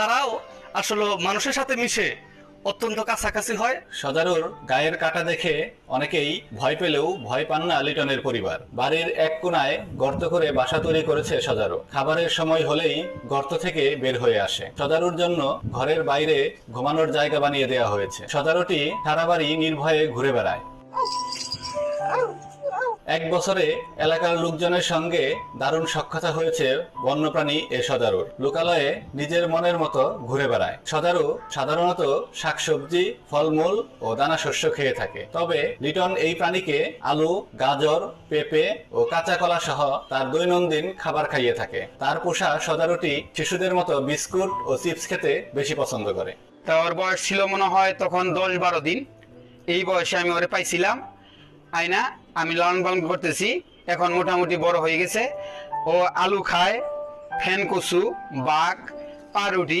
তারাও আসলে মানুষের সাথে মিশে অত্যন্ত কাছাকাছি হয়। সজারুর গায়ের কাটা দেখে অনেকেই ভয় পেলেও ভয় পান না লিটনের পরিবার। বাড়ির এক কোনায় গর্ত করে বাসা তৈরি করেছে সজারু। খাবারের সময় হলেই গর্ত থেকে বের হয়ে আসে। সজারুর জন্য ঘরের বাইরে ঘুমানোর জায়গা বানিয়ে দেওয়া হয়েছে। সজারুটি সারা বাড়ি নির্ভয়ে ঘুরে বেড়ায়। এক বছরে এলাকার লোকজনের সঙ্গে দারুণ সক্ষতা হয়েছে বন্যপ্রাণী এ সদারুর লোকালয়ে নিজের মনের মতো ঘুরে বেড়ায়। সদারু সাধারণত শাকসবজি, ফলমূল ও দানা শস্য খেয়ে থাকে। তবে লিটন এই প্রাণীকে আলু, গাজর, পেঁপে ও কাঁচা কলা সহ তার দৈনন্দিন খাবার খাইয়ে থাকে। তার পোষা সদারুটি শিশুদের মতো বিস্কুট ও চিপস খেতে বেশি পছন্দ করে। তা ওর বয়স ছিল মনে হয় তখন দশ বারো দিন। এই বয়সে আমি ওরে পাইছিলাম। আয়না আমি লালন পালন করতেছি। এখন মোটামুটি বড় হয়ে গেছে। ও আলু খায়, ফ্যান কচু, বাঘ, পাউরুটি